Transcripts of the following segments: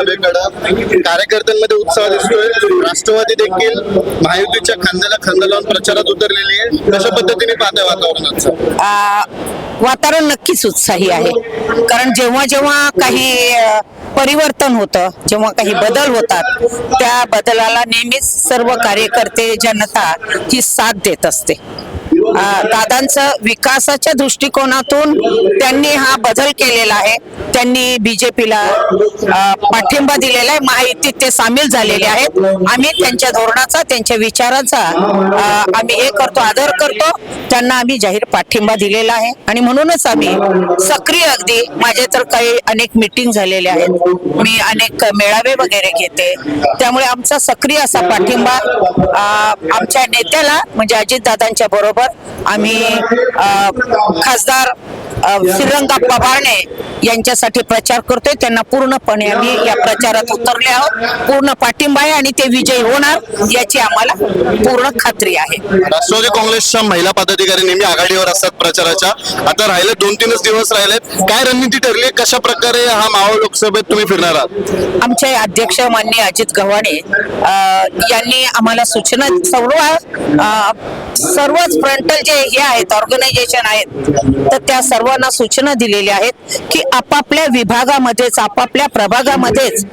सगळीकडे कार्यकर्त्यांमध्ये उत्साह दिसतोय. राष्ट्रवादी देखील महायुतीच्या खांद्याला खांदा लावून प्रचारात उतरलेली आहे. कशा पद्धतीने पाहताय वातावरणाचं? वातावरण नक्कीच उत्साही आहे. कारण जेव्हा जेव्हा काही परिवर्तन होतं जेव्हा काही बदल होतात त्या बदलाला नेहमीच सर्व कार्यकर्ते जनता ही साथ देत असते. दादांचं विकासाच्या दृष्टिकोनातून त्यांनी हा बदल केलेला आहे. त्यांनी बीजेपीला पाठिंबा दिलेला आहे माहितीत ते सामील झालेले आहेत. आम्ही त्यांच्या धोरणाचा त्यांच्या विचाराचा आम्ही हे करतो आदर करतो. त्यांना आम्ही जाहीर पाठिंबा दिलेला आहे. आणि म्हणूनच आम्ही सक्रिय अगदी माझे तर काही अनेक मिटिंग झालेले आहेत. मी अनेक मेळावे वगैरे घेते. त्यामुळे आमचा सक्रिय असा पाठिंबा आमच्या नेत्याला म्हणजे अजितदादांच्या बरोबर आम्ही खासदार श्रीरंगाप्पा बारणे यांच्यासाठी प्रचार करतोय. त्यांना पूर्णपणे आम्ही या प्रचारात उतरले आहोत. पूर्ण पाठिंबा आहे आणि ते विजयी होणार याची आम्हाला पूर्ण खात्री आहे. राष्ट्रवादी काँग्रेसच्या महिला पदाधिकारी नेहमी आघाडीवर असतात प्रचाराच्या. आता राहिले दोन तीनच दिवस राहिलेत काय रणनीती ठरली? कशा प्रकारे हा मावळ लोकसभेत तुम्ही फिरणार आहात? आमचे अध्यक्ष माननीय अजित गव्हाणे यांनी आम्हाला सूचना सर्व सर्वच फ्रंटल जे हे आहेत ऑर्गनायझेशन आहेत तर त्या सर्वांना सूचना दिलेल्या आहेत की आपापल्या विभागामध्येच आपापल्या प्रभागामध्येच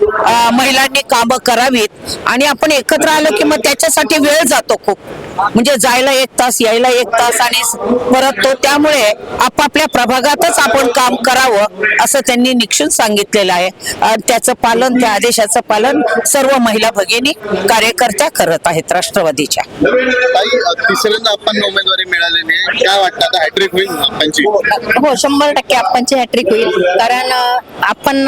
महिलांनी कामं करावीत आणि आपण एकत्र आलो की मग त्याच्यासाठी वेळ जातो खूप. म्हणजे जायला एक तास यायला एक तास आणि परत तो त्यामुळे आपापल्या प्रभागातच आपण काम करावं असं त्यांनी निक्षून सांगितलेलं आहे. त्याचं पालन त्या आदेशाचं पालन सर्व महिला भगिनी कार्यकर्त्या करत आहेत राष्ट्रवादीच्या. ताई आपण उमेदवारी मिळालेली आहे काय वाटतं? आता हॅट्रिक होईल आपणची? हो शंभर टक्के आपणची हॅट्रिक होईल. कारण आपण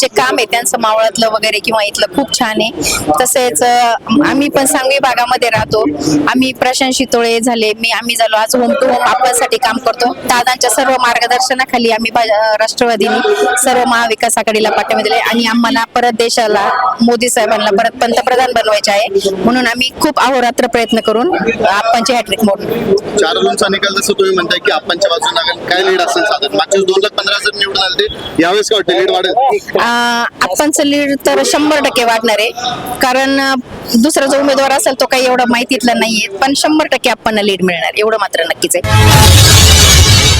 जे काम आहे त्यांचं मावळातलं वगैरे किंवा इथलं खूप छान आहे. तसेच आम्ही पण सांगवी भागामध्ये राहतो. आम्ही प्रशांत शितोळे झाले. मी आम्ही झालो. आज होम टू होम आपल्यासाठी काम करतो. दादांच्या सर्व मार्गदर्शनाखाली आम्ही राष्ट्रवादीने सर्व महाविकास आघाडीला पाठिंबा दिले आणि आम्हाला परत देशाला मोदी साहेबांना परत पंतप्रधान बनवायचे आहे. म्हणून आम्ही खूप अहोरात्र प्रयत्न करून आपण आपणची हॅट्रिक मोडू चार दोनचा निकाल जसं तुम्ही म्हणताय की आपणच्या बाजूने लागेल काय लीड असेल साधारण? मागच्या दोन लाख पंधरा हजार निवडून आले यावेळेस काय वाटतं? लीड वाढेल. आपणचं लीड तर शंभर टक्के वाढणार आहे. कारण दुसरा जो उमेदवार असेल तो काही एवढं माहितीतला नाहीये. पण शंभर टक्के आपण लीड मिळणार. एवढं मात्र नक्कीच आहे.